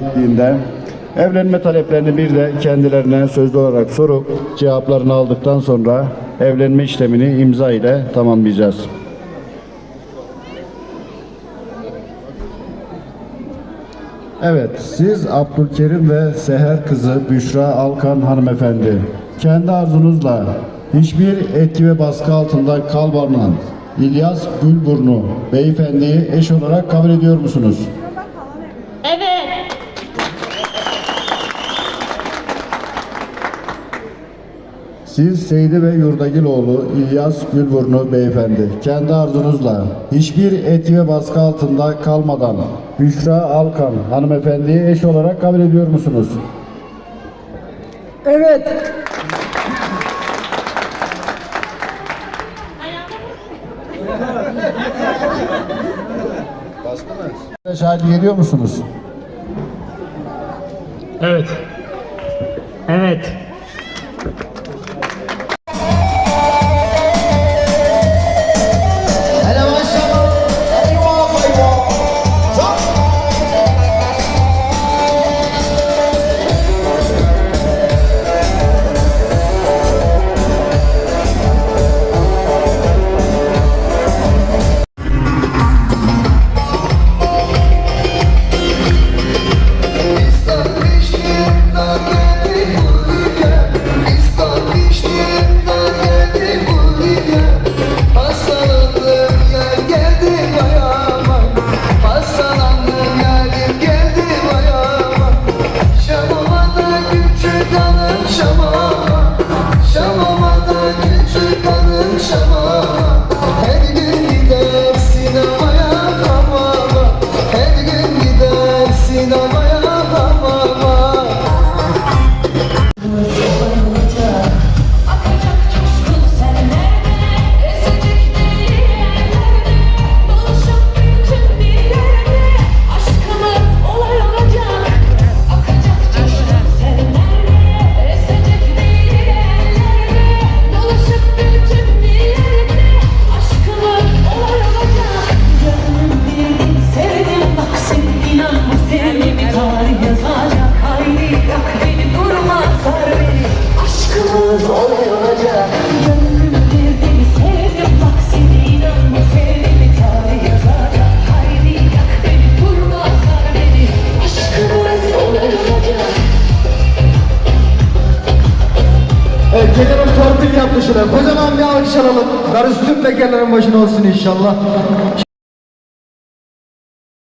şahitliğinde evlenme taleplerini bir de kendilerine sözlü olarak sorup cevaplarını aldıktan sonra evlenme işlemini imza ile tamamlayacağız. Evet, siz Abdülkerim ve Seher kızı Büşra Alkan hanımefendi kendi arzunuzla hiçbir etki ve baskı altında kalmadan İlyas Gülburnu beyefendiyi eş olarak kabul ediyor musunuz? Evet. Siz Seydi ve Yurdagiloğlu İlyas Gülburnu beyefendi kendi arzunuzla hiçbir etki ve baskı altında kalmadan Büşra Alkan hanımefendiyi eş olarak kabul ediyor musunuz? Evet. Şahitlik ediyor musunuz? Evet. Evet. দয়ায় şuraya. Kocaman bir alkış alalım. Darüstüm bekarların başına olsun inşallah.